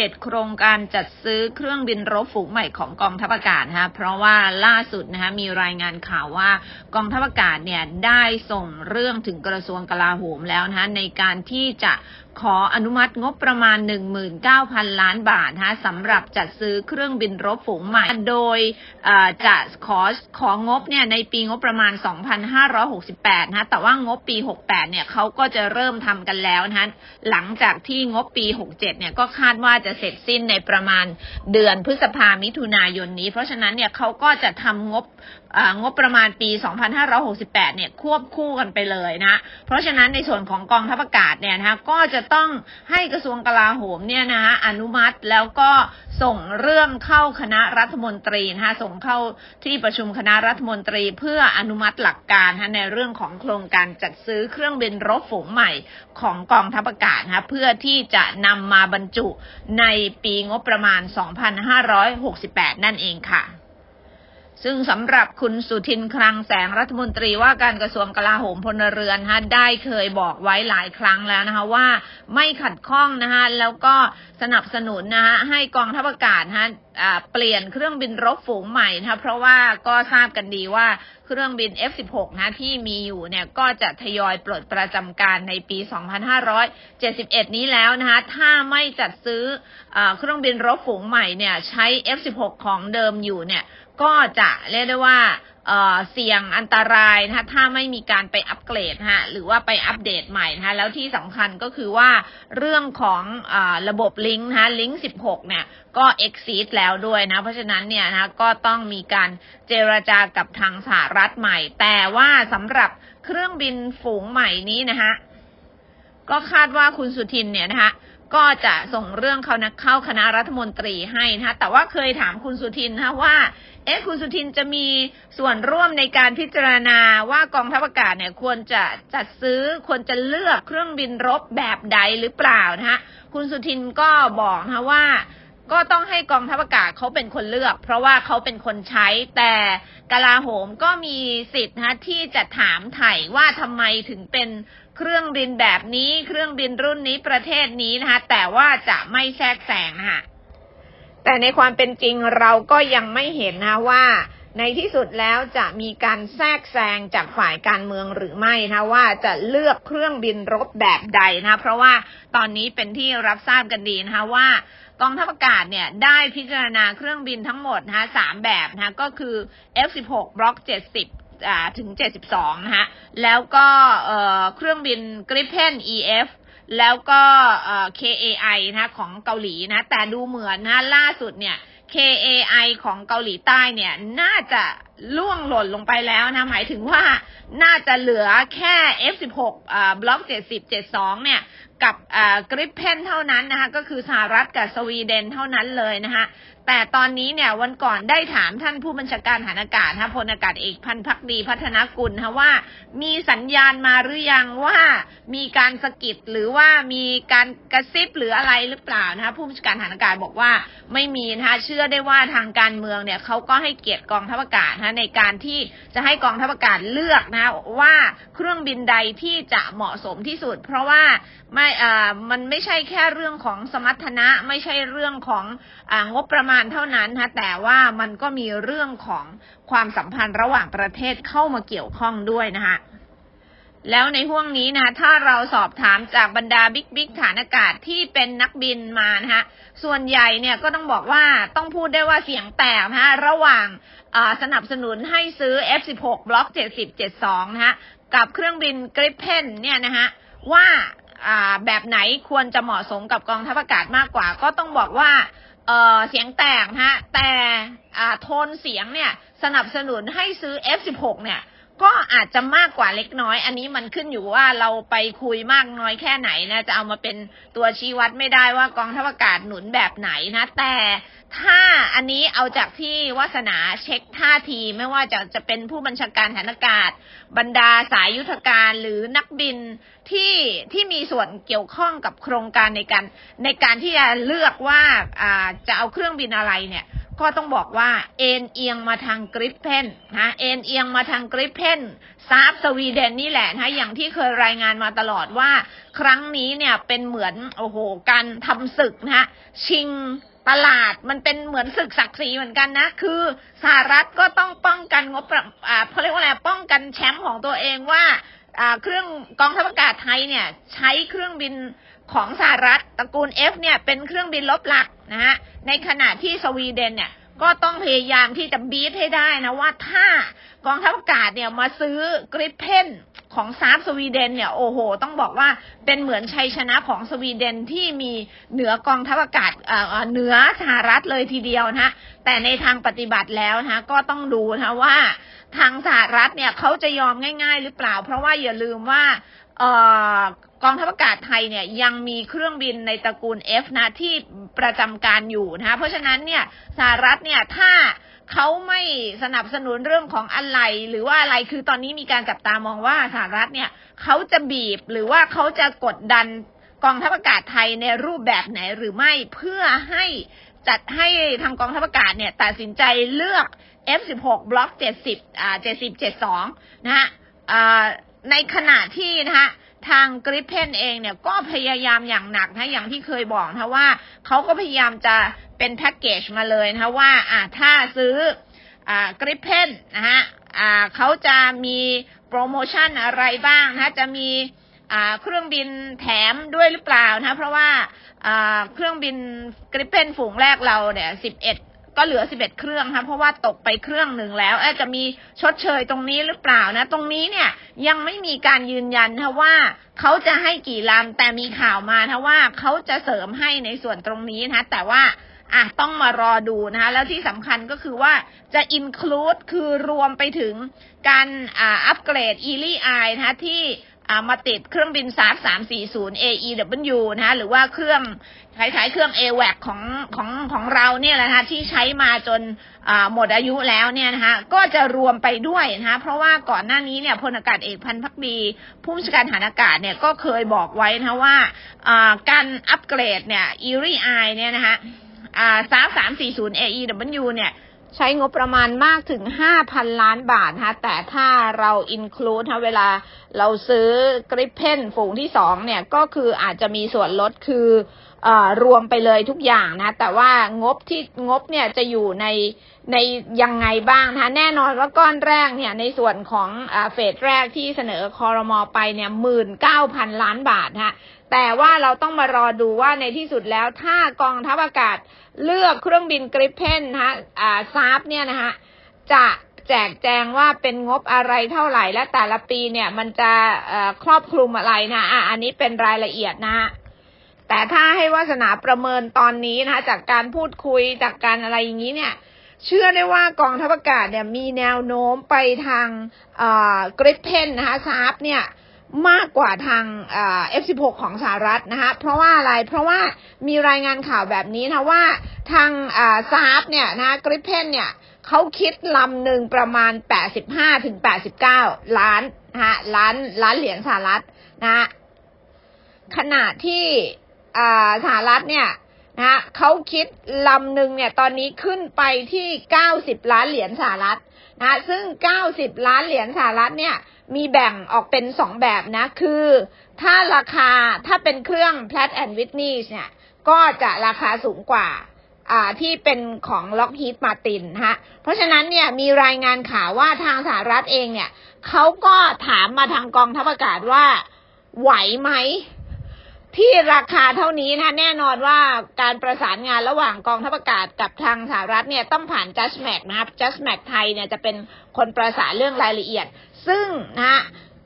7 โครงการจัดซื้อเครื่องบินรบฝูงใหม่ของกองทัพอากาศนะคะเพราะว่าล่าสุดนะคะมีรายงานข่าวว่ากองทัพอากาศเนี่ยได้ส่งเรื่องถึงกระทรวงกลาโหมแล้วนะคะในการที่จะขออนุมัติงบประมาณ 19,000 ล้านบาทนะสำหรับจัดซื้อเครื่องบินรบฝูงใหม่ โดยจะขอของบเนี่ยในปีงบประมาณ 2,568นะคะแต่ว่างบปี 68 เนี่ยเขาก็จะเริ่มทำกันแล้วนะหลังจากที่งบปี 67 เนี่ยก็คาดว่าจะเสร็จสิ้นในประมาณเดือนพฤษภามิถุนายนนี้ เพราะฉะนั้นเนี่ยเขาก็จะทำงบ งบประมาณปี 2568 เนี่ยควบคู่กันไปเลยนะ เพราะฉะนั้นในส่วนของกองทัพอากาศเนี่ยนะคะก็จะต้องให้กระทรวงกลาโหมเนี่ยนะคะอนุมัติแล้วก็ส่งเรื่องเข้าคณะรัฐมนตรีนะคะส่งเข้าที่ประชุมคณะรัฐมนตรี เพื่ออนุมัติหลักการนะในเรื่องของโครงการจัดซื้อเครื่องบินรบฝูงใหม่ของกองทัพอากาศนะคะเพื่อที่จะนำมาบรรจุในปีงบประมาณ 2568 นั่นเองค่ะ ซึ่งสำหรับคุณสุทินคลังแสงรัฐมนตรีว่าการกระทรวงกลาโหมพลเรือนฮะได้เคยบอกไว้หลายครั้งแล้วนะคะว่าไม่ขัดข้องนะคะแล้วก็สนับสนุนนะคะให้กองทัพอากาศฮะเปลี่ยนเครื่องบินรบฝูงใหม่นะคะเพราะว่าก็ทราบกันดีว่าเครื่องบิน F16 นะที่มีอยู่เนี่ยก็จะทยอยปลดประจำการในปี 2571 นี้แล้วนะคะถ้าไม่จัดซื้ออเครื่องบินรบฝูงใหม่เนี่ยใช้ F16 ของเดิมอยู่เนี่ย ก็จะเรียกได้ว่าเสี่ยงอันตรายนะคะถ้าไม่มีการไปอัปเกรดฮะหรือว่าไปอัปเดตใหม่นะคะแล้วที่สำคัญก็คือว่าเรื่องของอระบบลิงก์นะคะลิงก์16 เนี่ยก็ exceed แล้วด้วยนะ เพราะฉะนั้นเนี่ยนะคะก็ต้องมีการเจรจากับทางสหรัฐใหม่ แต่ว่าสำหรับเครื่องบินฝูงใหม่นี้นะคะก็คาดว่าคุณสุทินเนี่ยนะคะ ก็จะส่งเรื่องเขานะเข้าคณะรัฐมนตรีให้นะคะแต่ว่าเคยถามคุณสุทินนะคะว่า เอ๊ะคุณสุทินจะมีส่วนร่วมในการพิจารณาว่ากองทัพอากาศเนี่ยควรจะจัดซื้อควรจะเลือกเครื่องบินรบแบบใดหรือเปล่านะคะคุณสุทินก็บอกนะว่าก็ต้องให้กองทัพอากาศเขาเป็นคนเลือก เพราะว่าเขาเป็นคนใช้แต่กลาโหมก็มีสิทธิ์นะที่จะถามไถ่ว่าทำไมถึงเป็น เครื่องบินแบบนี้เครื่องบินรุ่นนี้ประเทศนี้นะคะ แต่ว่าจะไม่แทรกแซงนะคะแต่ในความเป็นจริงเราก็ยังไม่เห็นนะว่า ในที่สุดแล้วจะมีการแทรกแซงจากฝ่ายการเมืองหรือไม่นะว่าจะเลือกเครื่องบินรบแบบใดนะเพราะว่าตอนนี้เป็นที่รับทราบกันดีนะคะว่ากองทัพอากาศเนี่ยได้พิจารณาเครื่องบินทั้งหมดนะคะสามแบบนะคะก็คือ F16 Block 70 ถึง 72 นะคะแล้วก็เครื่องบิน Gripen EF แล้วก็เอ่อ KAI นะคะของเกาหลีนะ แต่ดูเหมือนนะล่าสุดเนี่ย KAI ของเกาหลีใต้เนี่ยน่าจะล่วงหล่นลงไปแล้วนะ หมายถึงว่าน่าจะเหลือแค่ F16 อ่าบล็อก 70 72 เนี่ย กับอ่ากริปเพนเท่านั้นนะคะ ก็คือสหรัฐกับสวีเดนเท่านั้นเลยนะคะ แต่ตอนนี้เนี่ยวันก่อนได้ถามท่านผู้บัญชาการฐานอากาศนะพลอากาศเอกพันพักดีพัฒนากุลนะว่า มีสัญญาณมาหรือยังว่ามีการสะกิดหรือว่ามีการกระซิบหรืออะไรหรือเปล่านะคะผู้บัญชาการฐานอากาศบอกว่าไม่มีนะคะเชื่อได้ว่าทางการเมืองเนี่ยเขาก็ให้เกียรติกองทัพอากาศนะในการที่จะให้กองทัพอากาศเลือกนะว่าเครื่องบินใดที่จะเหมาะสมที่สุด เพราะว่าไม่อ่ามันไม่ใช่แค่เรื่องของสมรรถนะไม่ใช่เรื่องของอ่างบประมาณเท่านั้นนะแต่ว่ามันก็มีเรื่องของความสัมพันธ์ระหว่างประเทศเข้ามาเกี่ยวข้องด้วยนะคะแล้วในห่วงนี้นะถ้าเราสอบถามจากบรรดาบิ๊กบิ๊กฐานอากาศที่เป็นนักบินมานะคะส่วนใหญ่เนี่ยก็ต้องบอกว่าต้องพูดได้ว่าเสียงแตกนะคะระหว่างาสนับสนุนให้ซื้อ F16 บล็อก 70 72 นะคะกับเครื่องบิน Gripen เนี่ยนะคะว่าอ่าแบบไหนควรจะเหมาะสมกับกองทัพอากาศมากกว่า ก็ต้องบอกว่า เออเสียงแตกฮะแต่อ่าโทนเสียงเนี่ยสนับสนุนให้ซื้อ F16 เนี่ยก็อาจจะมากกว่าเล็กน้อย อันนี้มันขึ้นอยู่ว่าเราไปคุยมากน้อยแค่ไหนนะ จะเอามาเป็นตัวชี้วัดไม่ได้ว่ากองทัพอากาศหนุนแบบไหนนะ แต่ ถ้าอันนี้เอาจากที่วาสนาเช็คท่าทีไม่ว่าจะจะเป็นผู้บัญชาการฐานอากาศ บรรดาสายยุทธการหรือนักบินที่ที่มีส่วนเกี่ยวข้องกับโครงการในการในการที่จะเลือกว่าอ่าจะเอาเครื่องบินอะไรเนี่ย ก็ต้องบอกว่าเอ็นเอียงมาทางกริปเพนนะเอ็นเอียงมาทางกริปเพนซาบสวีเดนนี่แหละนะอย่างที่เคยรายงานมาตลอดว่า ครั้งนี้เนี่ยเป็นเหมือนโอ้โหการทำศึกนะฮะชิง ตลาดมันเป็นเหมือนศึกศักดิ์ศรีเหมือนกันนะ คือสหรัฐก็ต้องป้องกันงบประอ่าเขาเรียกว่าอะไรป้องกันแชมป์ของตัวเองว่าอ่าเครื่องกองทัพอากาศไทยเนี่ย ใช้เครื่องบินของสหรัฐตระกูล F เนี่ยเป็นเครื่องบินลบหลักนะฮะในขณะที่สวีเดนเนี่ยก็ต้องพยายามที่จะบีทให้ได้นะว่าถ้ากองทัพอากาศเนี่ยมาซื้อกริปเพน ของซาร์ฟสวีเดนเนี่ยโอ้โห ต้องบอกว่าเป็นเหมือนชัยชนะของสวีเดนที่มีเหนือกองทัพอากาศเอ่อเหนือสหรัฐเลยทีเดียวนะฮะแต่ในทางปฏิบัติแล้วนะก็ต้องดูนะว่าทางสหรัฐเนี่ยเขาจะยอมง่าย ๆ หรือเปล่า เพราะว่าอย่าลืมว่าเอ่อกองทัพอากาศไทยเนี่ยยังมีเครื่องบินในตระกูล F นะที่ประจำการอยู่นะเพราะฉะนั้นเนี่ยสหรัฐเนี่ยถ้า เขาไม่สนับสนุนเรื่องของอะไร หรือว่าอะไรคือตอนนี้มีการจับตามองว่าสหรัฐเนี่ยเขาจะบีบหรือว่าเขาจะกดดันกองทัพอากาศไทยในรูปแบบไหนหรือไม่เพื่อให้จัดให้ทางกองทัพอากาศเนี่ยตัดสินใจเลือก F16 บล็อก 70อ่า70 72 นะฮะในขณะที่นะคะ ทางกริปเพนเองเนี่ยก็พยายามอย่างหนักนะอย่างที่เคยบอกนะว่าเขาก็พยายามจะเป็นแพ็กเกจมาเลยนะว่าอ่าถ้าซื้ออ่ากริปเพนนะฮะอ่าเขาจะมีโปรโมชั่นอะไรบ้างนะจะมีอ่าเครื่องบินแถมด้วยหรือเปล่านะเพราะว่าอ่าเครื่องบินกริปเพนฝูงแรกเราเนี่ย11 ก็เหลือ11เครื่องค่ะเพราะว่าตกไปเครื่องหนึ่งแล้วอาจจะมีชดเชยตรงนี้หรือเปล่านะ ตรงนี้เนี่ยยังไม่มีการยืนยันนะว่าเขาจะให้กี่ลำแต่มีข่าวมานะว่าเขาจะเสริมให้ในส่วนตรงนี้นะแต่ว่าอะต้องมารอดูนะคะแล้วที่สำคัญก็คือว่าจะ include คือรวมไปถึงการอ่าอัปเกรด e l i i นะคะที่ มาติดเครื่องบิน SAF 340 AEW นะคะหรือว่าเครื่องคล้ายๆเครื่อง AWAC ของของของเราเนี่ยแหละนะคะที่ใช้มาจนาหมดอายุแล้วเนี่ยนะคะก็จะรวมไปด้วยนะคะเพราะว่าก่อนหน้านี้เนี่ยพลอากาศเอกพันพักดีผู้บัญชาการฐานอากาศเนี่ยก็เคยบอกไว้นะว่าาการอัปเกรดเนี่ย e r i i เนี่ยนะคะอ่า SAF 340 AEW เนี่ย ใช้งบประมาณมากถึง 5,000 ล้านบาทนะคะแต่ถ้าเราอินคลูดนะเวลาเราซื้อกริปเพนฝูงที่สองเนี่ย ก็คืออาจจะมีส่วนลดคือ รวมไปเลยทุกอย่างนะแต่ว่างบที่งบเนี่ยจะอยู่ในในยังไงบ้างนะแน่นอนว่าก้อนแรกเนี่ยในส่วนของอเฟสแรกที่เสนอคอรมอไปเนี่ยหมื่นเก้าพันล้านบาทนะแต่ว่าเราต้องมารอดูว่าในที่สุดแล้วถ้ากองทัพอากาศเลือกเครื่องบินกริปเพนนะคะอ่าซาฟเนี่ยนะคะจะแจกแจงว่าเป็นงบอะไรเท่าไหร่และแต่ละปีเนี่ยมันจะครอบคลุมอะไรนะอะอันนี้เป็นรายละเอียดนะฮะ แต่ถ้าให้วาสนาประเมินตอนนี้นะคะจากการพูดคุยจากการอะไรอย่างนี้เนี่ยเชื่อได้ว่ากองทัพอากาศเนี่ยมีแนวโน้มไปทางกริปเพนนะคะซาร์ฟเนี่ยมากกว่าทางเอฟสิบหกของสหรัฐนะคะเพราะว่าอะไรเพราะว่ามีรายงานข่าวแบบนี้นะว่าทางซาร์ฟเนี่ยนะกริปเพนเนี่ยเขาคิดลำหนึ่งประมาณแปดสิบห้าถึงแปดสิบเก้าล้านนะคะล้านล้านเหรียญสหรัฐนะขณะที่ สหรัฐเนี่ยนะเขาคิดลำหนึ่งเนี่ยตอนนี้ขึ้นไปที่เก้าสิบล้านเหรียญสหรัฐนะซึ่งเก้าสิบล้านเหรียญสหรัฐเนี่ยมีแบ่งออกเป็นสองแบบนะ คือถ้าราคาถ้าเป็นเครื่อง Pratt and Whitney เนี่ยก็จะราคาสูงกว่าอ่าที่เป็นของ Lockheed Martin นฮะ เพราะฉะนั้นเนี่ยมีรายงานข่าวว่าทางสหรัฐเองเนี่ยเขาก็ถามมาทางกองทัพอากาศว่าไหวไหม ที่ราคาเท่านี้นะแน่นอนว่าการประสานงานระหว่างกองทัพอากาศกับทางสหรัฐเนี่ยต้องผ่าน Just Mac นะครับ Just Mac ไทยเนี่ยจะเป็นคนประสานเรื่องรายละเอียด ซึ่งนะ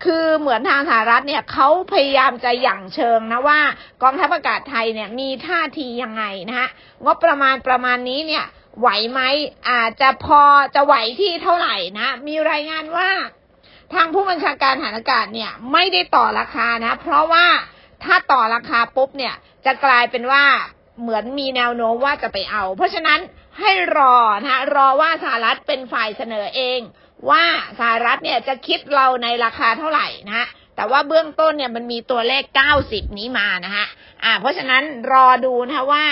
คือเหมือนทางสหรัฐเนี่ยเขาพยายามจะหยั่งเชิงนะว่ากองทัพอากาศไทยเนี่ยมีท่าทียังไงนะฮะงบประมาณประมาณนี้เนี่ยไหวไหมอาจจะพอจะไหวที่เท่าไหร่นะ มีรายงานว่า ทางผู้บัญชาการฐานอากาศเนี่ยไม่ได้ต่อราคานะ เพราะว่า ถ้าต่อราคาปุ๊บเนี่ยจะกลายเป็นว่าเหมือนมีแนวโน้มว่าจะไปเอา เพราะฉะนั้นให้รอนะรอว่าสหรัฐเป็นฝ่ายเสนอเอง ว่าสหรัฐเนี่ยจะคิดเราในราคาเท่าไหร่นะฮะแต่ว่าเบื้องต้นเนี่ยมันมีตัวเลข 90 นี้มานะฮะอ่าเพราะฉะนั้นรอดูนะคะว่า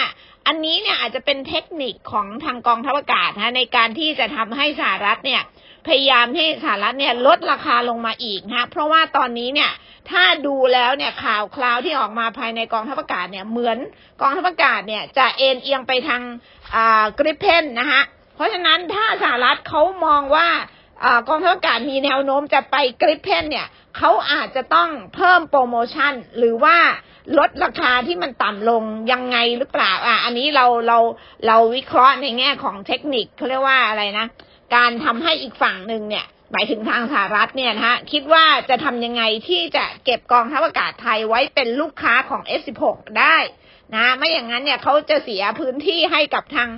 อันนี้เนี่ยอาจจะเป็นเทคนิคของทางกองทัพอากาศนะในการที่จะทำให้สหรัฐเนี่ยพยายามให้สหรัฐเนี่ยลดราคาลงมาอีกนะเพราะว่าตอนนี้เนี่ยถ้าดูแล้วเนี่ยข่าวคราวที่ออกมาภายในกองทัพอากาศเนี่ยเหมือนกองทัพอากาศเนี่ยจะเอ็นเอียงไปทางอ่ากริปเพนนะคะเพราะฉะนั้นถ้าสหรัฐเขามองว่า กองทัพอากาศมีแนวโน้มจะไปกริปเพนเนี่ยเขาอาจจะต้องเพิ่มโปรโมชั่น หรือว่าลดราคาที่มันต่ำลงยังไงหรือเปล่าอะอันนี้เราเราเราวิเคราะห์ในแง่ของเทคนิคเขาเรียกว่าอะไรนะ การทำให้อีกฝั่งหนึ่งเนี่ยหมายถึงทางสหรัฐเนี่ยนะฮะคิดว่าจะทำยังไงที่จะเก็บกองทัพอากาศไทยไว้เป็นลูกค้าของ F16 ได้นะไม่อย่างนั้นเนี่ยเขาจะเสียพื้นที่ให้กับทาง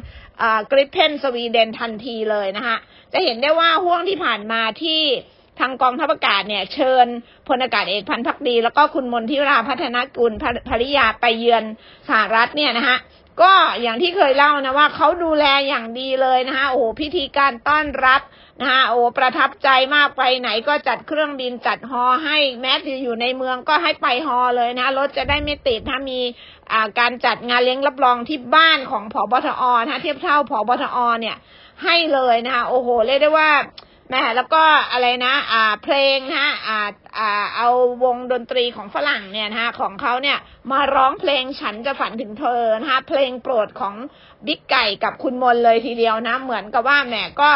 กริปเพนสวีเดนทันทีเลยนะคะจะเห็นได้ว่าห่วงที่ผ่านมาที่ทางกองทัพอากาศเนี่ยเชิญพลอากาศเอกพันธ์พักดี แล้วก็คุณมนทิราพัฒนกุลภรริยาไปเยือนสหรัฐเนี่ยนะคะก็อย่างที่เคยเล่านะว่าเขาดูแลอย่างดีเลยนะคะโอ้โหพิธีการต้อนรับ นะคะโอ้ประทับใจมากไปไหนก็จัดเครื่องบินจัดฮอให้แม้จะอยู่ในเมืองก็ให้ไปฮอเลยนะรถจะได้ไม่ติดถ้ามีาการจัดงานเลี้ยงรับรองที่บ้านของผอบทอนะเทียบเท่าผอบทอเนี่ย ให้เลยนะคะโอ้โหเรียกได้ว่าแม่แล้วก็อะไรนะ อ่า เพลงนะฮะอ่า อ่า เอาวงดนตรีของฝรั่งเนี่ยนะฮะของเขาเนี่ย มาร้องเพลงฉันจะฝันถึงเธอนะคะเพลงโปรดของบิ๊กไก่กับคุณมนเลยทีเดียวนะ เหมือนกับว่าแหมก็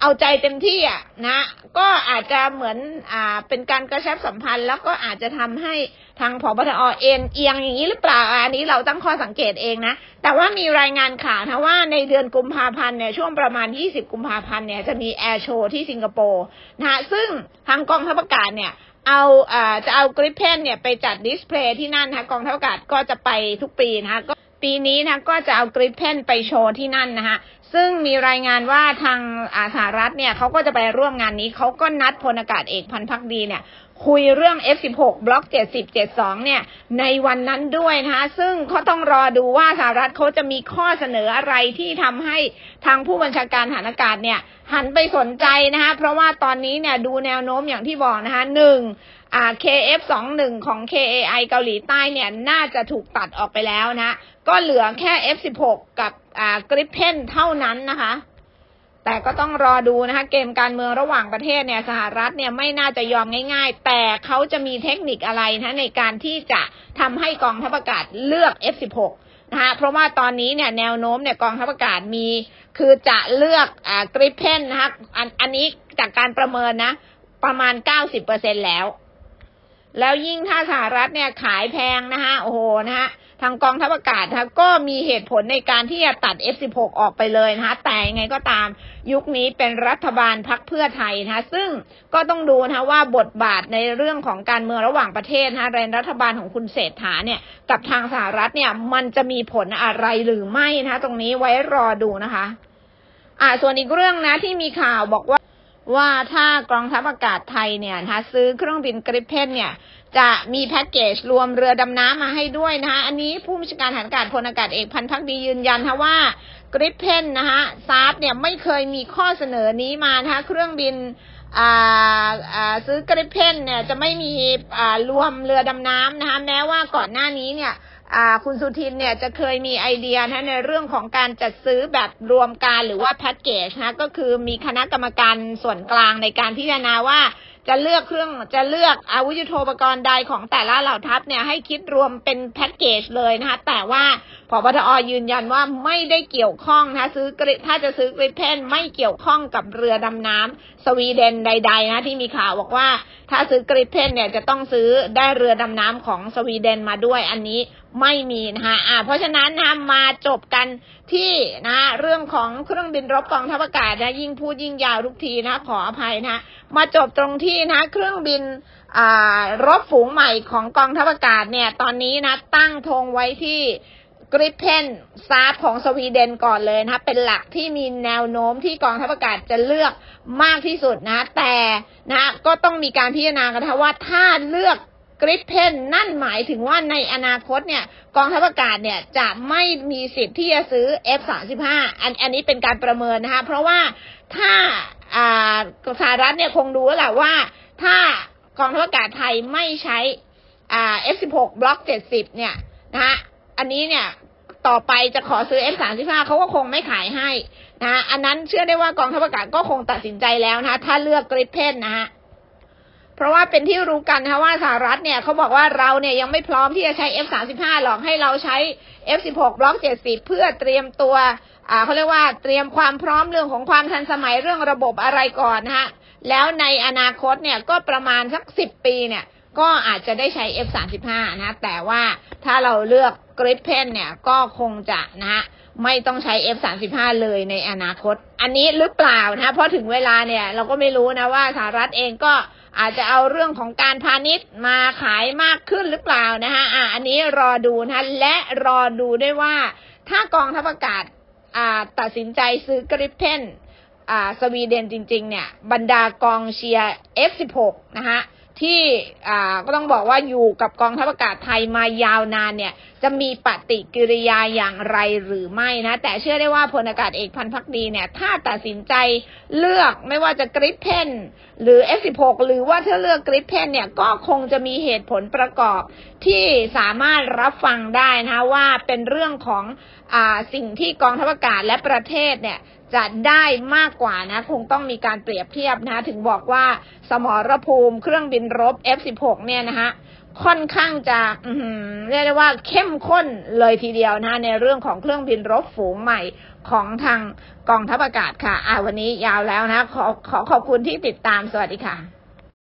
เอาใจเต็มที่อะนะ ก็อาจจะเหมือนอ่าเป็นการกระชับสัมพันธ์ แล้วก็อาจจะทำให้ทางผบทอเอ็นเอียงอย่างนี้หรือเปล่าอันนี้เราตั้งข้อสังเกตเองนะ แต่ว่ามีรายงานข่าวนะว่าในเดือนกุมภาพันธ์เนี่ยช่วงประมาณ 20 กุมภาพันธ์เนี่ยจะมีแอร์โชว์ที่สิงคโปร์นะซึ่งทางกองทัพอากาศเนี่ยเอาอ่าจะเอากริปเพนเนี่ยไปจัดดิสเพลย์ที่นั่นนะกองทัพอากาศก็จะไปทุกปีนะก็ ปีนี้นะก็จะเอากริปเพนไปโชว์ที่นั่นนะคะซึ่งมีรายงานว่าทางอาสหรัฐเนี่ยเขาก็จะไปร่วมงานนี้เขาก็นัดพลอากาศเอกพันพักดีเนี่ยคุยเรื่อง F16 บล็อก 70 72 เนี่ย ในวันนั้นด้วยนะคะซึ่งเขาต้องรอดูว่าสหรัฐเขาจะมีข้อเสนออะไรที่ทำให้ทางผู้บัญชาการฐานอากาศเนี่ย หันไปสนใจนะคะเพราะว่าตอนนี้เนี่ยดูแนวโน้มอย่างที่บอกนะคะหนึ่ง KF21 ของ KAI เกาหลีใต้เนี่ยน่าจะถูกตัดออกไปแล้วนะ ก็เหลือแค่ F16 กับกริปเพนเท่านั้นนะคะ แต่ก็ต้องรอดูนะคะ เกมการเมืองระหว่างประเทศเนี่ยสหรัฐเนี่ยไม่น่าจะยอมง่าย ๆ แต่เขาจะมีเทคนิคอะไรนะในการที่จะทำให้กองทัพอากาศเลือก F16 นะคะเพราะว่าตอนนี้เนี่ยแนวโน้มเนี่ยกองทัพอากาศมี คือจะเลือกอ่ากริปเพนนะคะอันอันนี้จากการประเมินนะ ประมาณ 90%แล้ว แล้วยิ่งถ้าสหรัฐเนี่ยขายแพงนะคะโอ้โหนะคะทางกองทัพอากาศนะคะก็มีเหตุผลในการที่จะตัด F16 ออกไปเลยนะคะแต่ยังไงก็ตามยุคนี้เป็นรัฐบาลพักเพื่อไทยนะคะซึ่งก็ต้องดูนะคะว่าบทบาทในเรื่องของการเมืองระหว่างประเทศนะคะในรัฐบาลของคุณเศรษฐาเนี่ยกับทางสหรัฐเนี่ยมันจะมีผลอะไรหรือไม่นะคะตรงนี้ไว้รอดูนะคะ อ่าส่วนอีกเรื่องนะที่มีข่าวบอกว่า ว่าถ้ากองทัพอากาศไทยเนี่ยนะคะซื้อเครื่องบินกริปเพนเนี่ยจะมีแพ็กเกจรวมเรือดำน้ำมาให้ด้วยนะคะอันนี้ผู้บัญชาการฐานอากาศพลอากาศเอกพันธ์พักดียืนยันนะคะว่ากริปเพนนะคะซาร์เนี่ยไม่เคยมีข้อเสนอนี้มานะคะเครื่องบินอ่าอ่าซื้อกริปเพนเนี่ยจะไม่มีอ่ารวมเรือดำน้ำนะคะแม้ว่าก่อนหน้านี้เนี่ย คุณสุทินเนี่ยจะเคยมีไอเดียนะในเรื่องของการจัดซื้อแบบรวมการหรือว่าแพ็กเกจนะก็คือมีคณะกรรมการส่วนกลางในการพิจารณาว่าจะเลือกเครื่องจะเลือกอาวุธยุทโธปกรณ์ใดของแต่ละเหล่าทัพเนี่ยให้คิดรวมเป็นแพ็กเกจเลยนะคะแต่ว่าพบทอยืนยันว่าไม่ได้เกี่ยวข้องนะซื้อกริถ้าจะซื้อกริปเพนไม่เกี่ยวข้องกับเรือดำน้ำสวีเดนใด ๆ นะที่มีข่าวบอกว่า ถ้าซื้อกริปเพนเนี่ยจะต้องซื้อได้เรือดำน้ำของสวีเดนมาด้วยอันนี้ไม่มีนะคะอ่าเพราะฉะนั้นนะมาจบกันที่นะเรื่องของเครื่องบินรบกองทัพอากาศนะยิ่งพูดยิ่งยาวทุกทีนะขออภัยนะมาจบตรงที่นะเครื่องบินรบฝูงใหม่ของกองทัพอากาศเนี่ยตอนนี้นะตั้งธงไว้ที่ กริปเพนซาร์ของสวีเดนก่อนเลยนะคะเป็นหลักที่มีแนวโน้มที่กองทัพอากาศจะเลือกมากที่สุดนะ แต่นะก็ต้องมีการพิจารณากันนะว่าถ้าเลือกกริปเพนนั่นหมายถึงว่าในอนาคตเนี่ยกองทัพอากาศเนี่ยจะไม่มีสิทธิ์ที่จะซื้อ F35 อันอันนี้เป็นการประเมินนะคะเพราะว่าถ้าอ่าสหรัฐเนี่ยคงดูแล้วแหละว่าถ้ากองทัพอากาศไทยไม่ใช้อ่า F16 บล็อก 70 เนี่ยนะฮะ อันนี้เนี่ยต่อไปจะขอซื้อ F35 เขาก็คงไม่ขายให้นะอันนั้นเชื่อได้ว่ากองทัพอากาศก็คงตัดสินใจแล้วนะถ้าเลือกกริปเพนนะฮะเพราะว่าเป็นที่รู้กันนะคะว่าสหรัฐเนี่ยเขาบอกว่าเราเนี่ยยังไม่พร้อมที่จะใช้ F35 หรอกให้เราใช้ F16 บล็อก 70 เพื่อเตรียมตัวอ่าเขาเรียกว่าเตรียมความพร้อมเรื่องของความทันสมัยเรื่องระบบอะไรก่อนนะฮะแล้วในอนาคตเนี่ยก็ประมาณสัก 10 ปีเนี่ย ก็อาจจะได้ใช้ F35 นะแต่ว่าถ้าเราเลือกกริปเพนเนี่ยก็คงจะนะฮะไม่ต้องใช้ F35 เลยในอนาคต อันนี้หรือเปล่านะเพราะถึงเวลาเนี่ยเราก็ไม่รู้นะว่าสหรัฐเองก็อาจจะเอาเรื่องของการพาณิชย์มาขายมากขึ้นหรือเปล่านะฮะอะอันนี้รอดูนะและรอดูด้วยว่า ถ้ากองทัพอากาศอ่าตัดสินใจซื้อกริปเพนอ่าสวีเดนจริง ๆ เนี่ย บรรดากองเชียร์ F16 นะฮะ ที่อ่าก็ต้องบอกว่าอยู่กับกองทัพอากาศไทยมายาวนานเนี่ย จะมีปฏิกิริยาอย่างไรหรือไม่นะ แต่เชื่อได้ว่าพลอากาศเอกพันพักดีเนี่ย ถ้าตัดสินใจเลือกไม่ว่าจะกริปเพนหรือ F16 หรือว่าถ้าเลือกกริปเพนเนี่ย ก็คงจะมีเหตุผลประกอบที่สามารถรับฟังได้นะว่าเป็นเรื่องของอสิ่งที่กองทัพอากาศและประเทศเนี่ยจะได้มากกว่านะ คงต้องมีการเปรียบเทียบนะ ถึงบอกว่าสมรภูมิเครื่องบินรบ F16 เนี่ยนะฮะ ค่อนข้างจะเรียกได้ว่าเข้มข้นเลยทีเดียวนะในเรื่องของเครื่องบินรบฝูงใหม่ของทางกองทัพอากาศค่ะ อ่าวันนี้ยาวแล้วนะ ขอขอขอบคุณที่ติดตามสวัสดีค่ะ